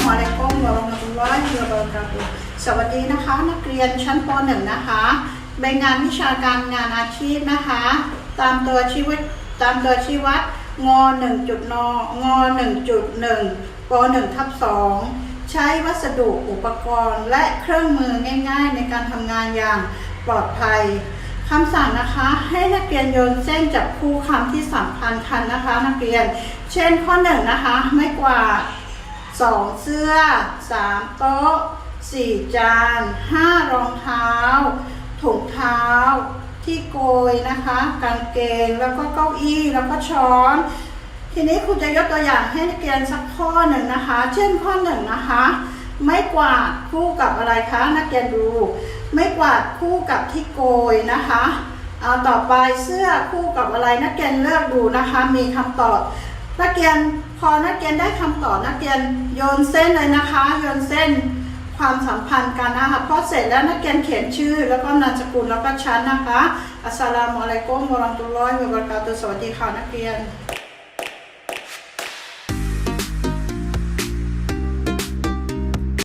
โมเลกุลวอลนัมร้อยเมื่อบรรจุสวัสดีนะคะ นักเรียนชั้นป .1 นะคะใบงานวิชาการงานอาชีพนะคะ ตามตัวชีวิตตามตัวชีวัดง1จุดนง1.1ป .1 ทับ2ใช้วัสดุอุปกรณ์และเครื่องมือง่าย ๆ ในการทำงานอย่างปลอดภัยคำสั่งนะคะให้นักเรียนโยนเส้นจับคู่คำที่สำคัญคันนะคะ นักเรียน เช่นข้อหนึ่งนะคะ ไม่กวาด สองเสื้อสามโต๊ะสี่จานห้ารองเท้าถุงเท้าที่โกยนะคะกางเกงแล้วก็เก้าอี้แล้วก็ช้อน ทีนี้ครูจะยกตัวอย่างให้นักเรียนสักข้อหนึ่งนะคะ เช่นข้อหนึ่งนะคะ ไม่กวาดคู่กับอะไรคะนักเรียนดู ไม่กวาดคู่กับที่โกยนะคะเอาต่อไปเสื้อคู่กับอะไรนักเรียนเลือกดูนะคะ มีคำตอบ นักเรียนพอนักเรียนได้คำตอบนักเรียนโยนเส้นเลยนะคะ โยนเส้นความสัมพันธ์กันนะคะพอเสร็จแล้วนักเรียนเขียนชื่อ แล้วก็นามสกุลแล้วก็ชั้นนะคะ อัสสลามุอะลัยกุมวะรัมตุลลอฮิวะบะเราะกาตุสวัสดีค่ะนักเรียน